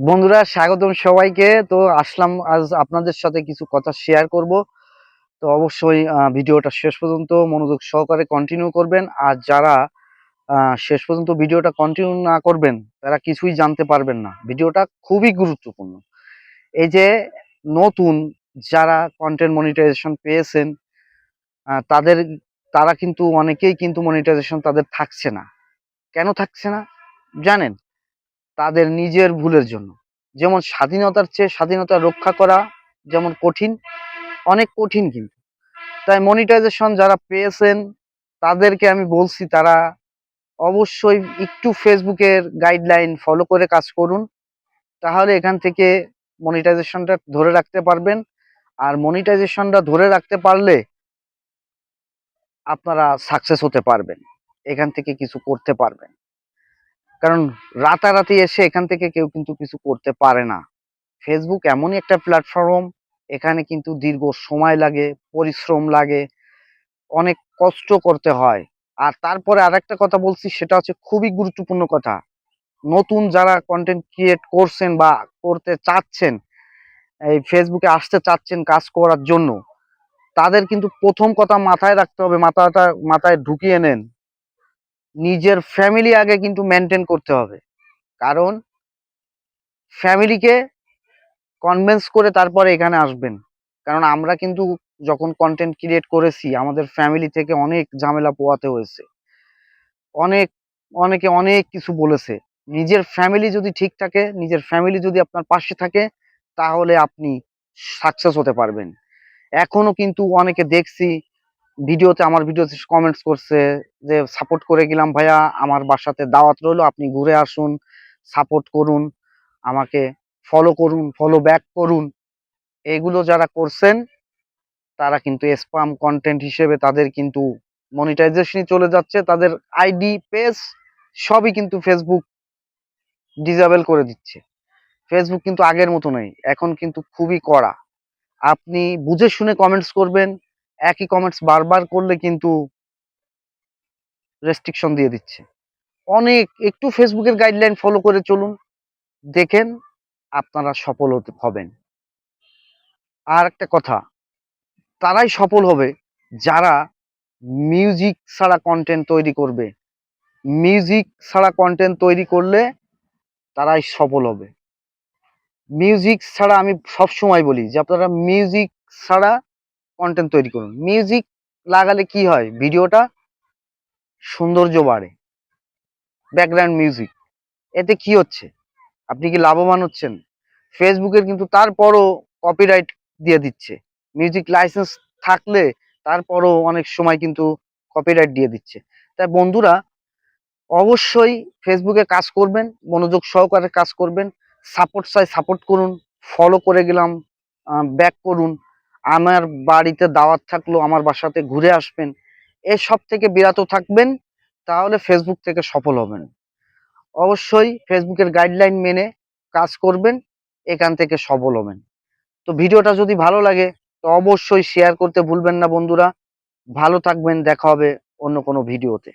বন্ধুরা, স্বাগতম সবাইকে। তো আসলাম, আজ আপনাদের সাথে কিছু কথা শেয়ার করব। তো অবশ্যই ভিডিওটা শেষ পর্যন্ত মনোযোগ সহকারে কন্টিনিউ করবেন। আর যারা শেষ পর্যন্ত ভিডিওটা কন্টিনিউ না করবেন, তারা কিছুই জানতে পারবেন না। ভিডিওটা খুবই গুরুত্বপূর্ণ। এই যে নতুন যারা কন্টেন্ট মনিটাইজেশন পেয়েছেন তাদের, তারা কিন্তু, অনেকেই কিন্তু মনিটাইজেশন তাদের থাকছে না। কেন থাকছে না? জানেন? তাদের নিজের ভুলের জন্য। যেমন স্বাধীনতার চেয়ে স্বাধীনতা রক্ষা করা যেমন কঠিন, অনেক কঠিন কিন্তু। তাই মনিটাইজেশন যারা পেয়েছেন, তাদেরকে আমি বলছি তারা অবশ্যই একটু ফেসবুকের গাইডলাইন ফলো করে কাজ করুন। তাহলে এখান থেকে মনিটাইজেশনটা ধরে রাখতে পারবেন। আর মনিটাইজেশনটা ধরে রাখতে পারলে আপনারা সাকসেস হতে পারবেন। এখান থেকে কিছু করতে পারবেন। কারণ রাতারাতি এসে এখান থেকে কেউ কিন্তু কিছু করতে পারে না। ফেসবুক এমনই একটা প্ল্যাটফর্ম এখানে কিন্তু দীর্ঘ সময় লাগে, পরিশ্রম লাগে, অনেক কষ্ট করতে হয়। আর তারপরে আর একটা কথা বলছি, সেটা হচ্ছে খুবই গুরুত্বপূর্ণ কথা। নতুন যারা কন্টেন্ট ক্রিয়েট করছেন বা করতে চাচ্ছেন, এই ফেসবুকে আসতে চাচ্ছেন কাজ করার জন্য, তাদের কিন্তু প্রথম কথা মাথায় রাখতে হবে, মাথাটা, মাথায় ঢুকিয়ে নেন। নিজের ফ্যামিলি আগে কিন্তু মেনটেন করতে হবে। কারণ ফ্যামিলিকে কনভেন্স করে তারপরে এখানে আসবেন। কারণ আমরা কিন্তু যখন কন্টেন্ট ক্রিয়েট করেছি, আমাদের ফ্যামিলি থেকে অনেক ঝামেলা পোয়াতে হয়েছে। অনেক, অনেকে অনেক কিছু বলেছে। নিজের ফ্যামিলি যদি ঠিক থাকে, নিজের ফ্যামিলি যদি আপনার পাশে থাকে, তাহলে আপনি সাকসেস হতে পারবেন। এখনও কিন্তু অনেকে দেখছি ভিডিওতে আমার ভিডিওতে কমেন্টস করছে যে সাপোর্ট করে গেলাম ভাইয়া, আমার বাসাতে দাওয়াত রইল, আপনি ঘুরে আসুন সাপোর্ট করুন, আমাকে ফলো করুন ফলো ব্যাক করুন। এগুলো যারা করছেন, তারা কিন্তু স্পাম কন্টেন্ট হিসেবে তাদের কিন্তু মনিটাইজেশনই চলে যাচ্ছে। তাদের আইডি পেজ সবই কিন্তু ফেসবুক ডিজেবল করে দিচ্ছে। ফেসবুক কিন্তু আগের মতো নেই, এখন কিন্তু খুবই কড়া। আপনি বুঝে শুনে কমেন্টস করবেন একই কমেন্টস বারবার করলে কিন্তু রেস্ট্রিকশন দিয়ে দিচ্ছে। অনেক, একটু ফেসবুকের গাইডলাইন ফলো করে চলুন, দেখেন আপনারা সফল হতে, হবেন। আর একটা কথা, তারাই সফল হবে যারা মিউজিক ছাড়া কন্টেন্ট তৈরি করবে। মিউজিক ছাড়া কন্টেন্ট তৈরি করলে তারাই সফল হবে। মিউজিক ছাড়া আমি সব সময় বলি যে আপনারা মিউজিক ছাড়া কন্টেন্ট তৈরি করুন। মিউজিক লাগালে কি হয়? ভিডিওটা সৌন্দর্য বাড়ে। ব্যাকগ্রাউন্ড মিউজিক এতে কি হচ্ছে? আপনি কি লাভবান হচ্ছেন? ফেসবুকের কিন্তু তারপরও কপিরাইট দিয়ে দিচ্ছে। মিউজিক লাইসেন্স থাকলে তারপরও অনেক সময় কিন্তু কপিরাইট দিয়ে দিচ্ছে। তাই বন্ধুরা, অবশ্যই ফেসবুকে কাজ করবেন, মনোযোগ সহকারে কাজ করবেন। সাপোর্ট চাই সাপোর্ট করুন ফলো করে গেলাম ব্যাক করুন। আমার বাড়িতে দাওয়াত থাকল, আমার বাসাতে ঘুরে আসবেন এসব থেকে বিরত থাকবেন, তাহলে ফেসবুক থেকে সফল হবেন। অবশ্যই ফেসবুকের গাইডলাইন মেনে কাজ করবেন, এখান থেকে সফল হবেন। তো ভিডিওটা যদি ভালো লাগে, তো অবশ্যই শেয়ার করতে ভুলবেন না বন্ধুরা। ভালো থাকবেন, দেখা হবে অন্য কোনো ভিডিওতে।